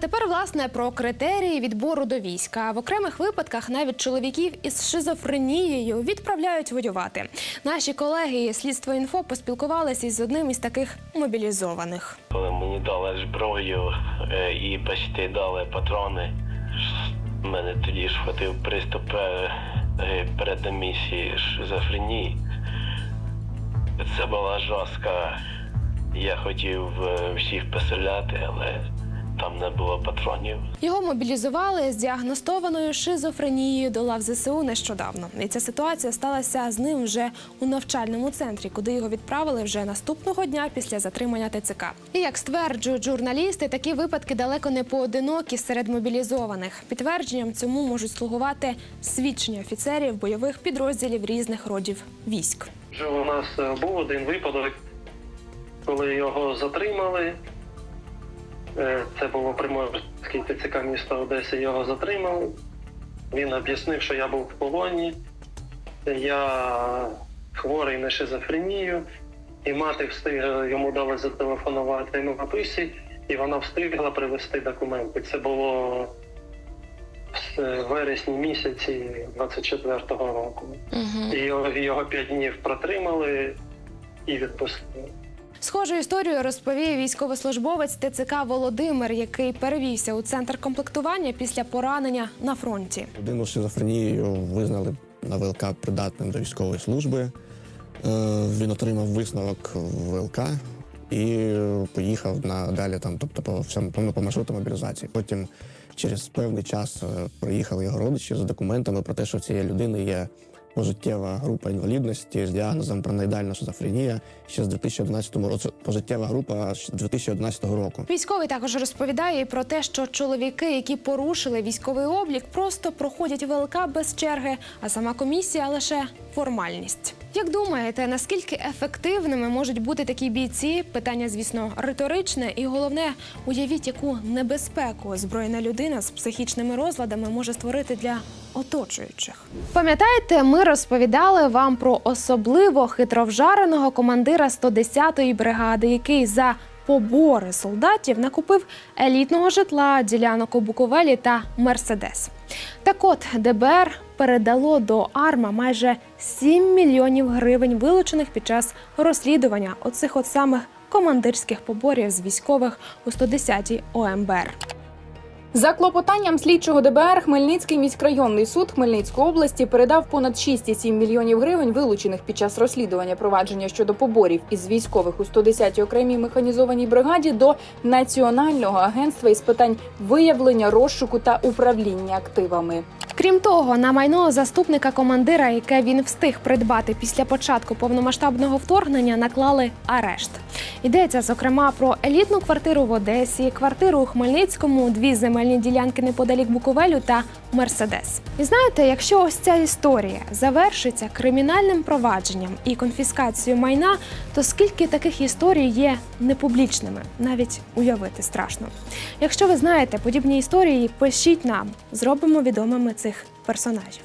Тепер власне про критерії відбору до війська. В окремих випадках навіть чоловіків із шизофренією відправляють воювати. Наші колеги слідство інфо поспілкувалися із одним із таких мобілізованих. Коли мені дали зброю е, і почти дали патрони, мене тоді ж хватив приступ е, передомісії шизофренії. Це була жорстка. Я хотів е, всіх постріляти, але там не було патронів. Його мобілізували з діагностованою шизофренією до лав ЗСУ нещодавно. І ця ситуація сталася з ним вже у навчальному центрі, куди його відправили вже наступного дня після затримання ТЦК. І як стверджують журналісти, такі випадки далеко не поодинокі серед мобілізованих. Підтвердженням цьому можуть слугувати свідчення офіцерів бойових підрозділів різних родів військ. Вже у нас е, був один випадок, коли його затримали. Е, Це було Приморський ТЦК міста Одеси. Його затримали. Він об'яснив, що я був в полоні, я хворий на шизофренію, і мати встигла йому дали зателефонувати на написі, і вона встигла привезти документи. Це було в вересні місяці 24-го року. І його, його п'ять днів протримали і відпустили. Схожу історію розповів військовослужбовець ТЦК Володимир, який перевівся у центр комплектування після поранення на фронті. Людину з шизофренією визнали на ВЛК придатним до військової служби. Е, Він отримав висновок ВЛК і поїхав на далі там, тобто по всьому по, по маршруту мобілізації. Потім через певний час е, приїхали його родичі з документами про те, що цієї людини є пожиттєва група інвалідності з діагнозом параноїдальна шизофренія ще з 2011 року. Пожиттєва група з 2011 року. Військовий також розповідає про те, що чоловіки, які порушили військовий облік, просто проходять ВЛК без черги, а сама комісія лише формальність. Як думаєте, наскільки ефективними можуть бути такі бійці? Питання, звісно, риторичне, і головне, уявіть, яку небезпеку озброєна людина з психічними розладами може створити для оточуючих. Пам'ятаєте, ми розповідали вам про особливо хитровжареного командира 110-ї бригади, який за побори солдатів накупив елітного житла, ділянок у Буковелі та Мерседес. Так от ДБР передало до АРМА майже 7 мільйонів гривень, вилучених під час розслідування оцих от самих командирських поборів з військових у 110-й ОМБР. За клопотанням слідчого ДБР Хмельницький міськрайонний суд Хмельницької області передав понад 6,7 мільйонів гривень, вилучених під час розслідування провадження щодо поборів із військових у 110-й окремій механізованій бригаді до Національного агентства із питань виявлення розшуку та управління активами. Крім того, на майно заступника командира, яке він встиг придбати після початку повномасштабного вторгнення, наклали арешт. Йдеться зокрема про елітну квартиру в Одесі, квартиру у Хмельницькому, дві земельні ділянки неподалік Буковелю та Мерседес. І знаєте, якщо ось ця історія завершиться кримінальним провадженням і конфіскацією майна, то скільки таких історій є непублічними, навіть уявити страшно. Якщо ви знаєте подібні історії, пишіть нам, зробимо відомими цих персонажів.